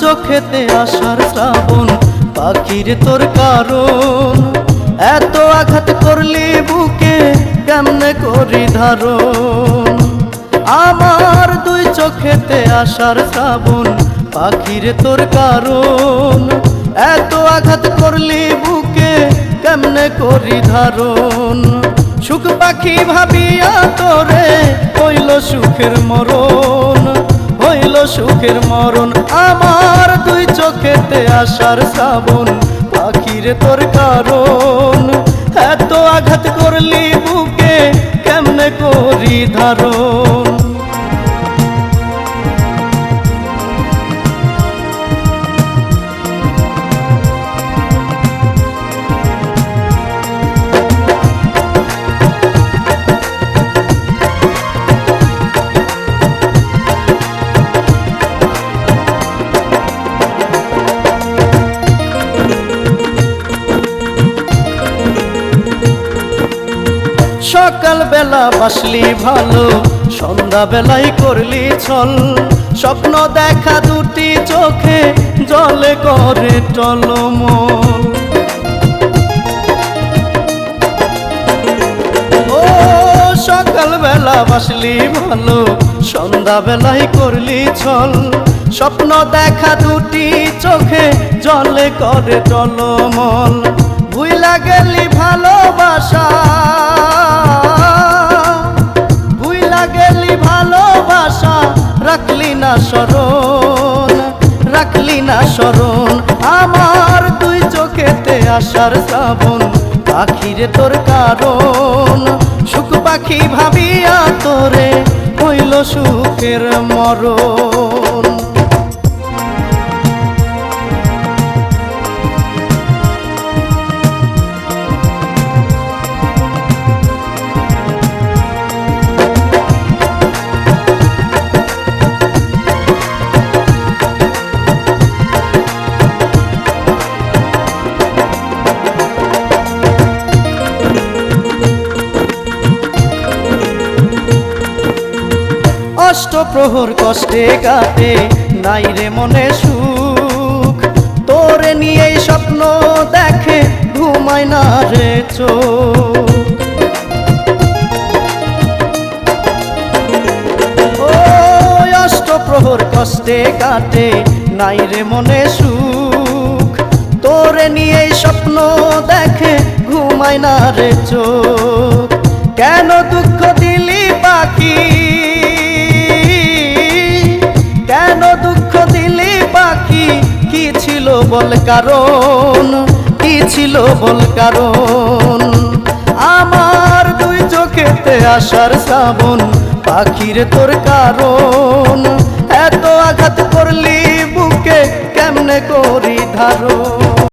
চোখেতে আসার শ্রাবণ, পাখির তোর কারণ। এত আঘাত করলি বুকে, কেমনে করি ধারণ? আমার দুই চোখেতে আসার শ্রাবণ, পাখির তোর কারণ। এত আঘাত করলি বুকে, কেমনে করি ধারণ? সুখ পাখি ভাবিয়া তোরে হইল সুখের মরণ। সুখের মরণ, আমার দুই চোখেতে আসার শ্রাবণ, পাখির তোর কারণ। এত আঘাত করলি বুকে, কেমনে করি ধারণ? সকাল বেলা বাসলি ভালো সন্ধ্যা বেলায় করলি ছল স্বপ্ন দেখা দুটি চোখে, জলে করে টলমল। ও সকাল বেলা বাসলি ভালো সন্ধ্যা বেলায় করলি ছল স্বপ্ন দেখা দুটি চোখে, জলে করে টলমল। ভুইলা গেলি ভালোবাসা। না স্মরণ, রাখলি না স্মরণ, আমার তুই চোখেতে আসার শ্রাবণ, পাখিরে তোর কারণ। সুখ পাখি ভাবিয়া তোরে হইল সুখের মরণ। অষ্টপ্রহর কষ্টে কাটে। নাই রে মনে সুখ, তোরে নিয়ে স্বপ্ন দেখে ঘুমায় না রে চোখ। ও অষ্টপ্রহর কষ্টে কাটে। নাই রে মনে সুখ, তোরে নিয়েই স্বপ্ন দেখে ঘুমায় না রে চোখ। কেন দুঃখ কি ছিল বল কারণ? কি ছিল বল কারণ? আমার দুই চোখেতে আসার সাবন পাখির তোর কারণ। এত আঘাত করলি বুকে কেমনে করি ধারণ?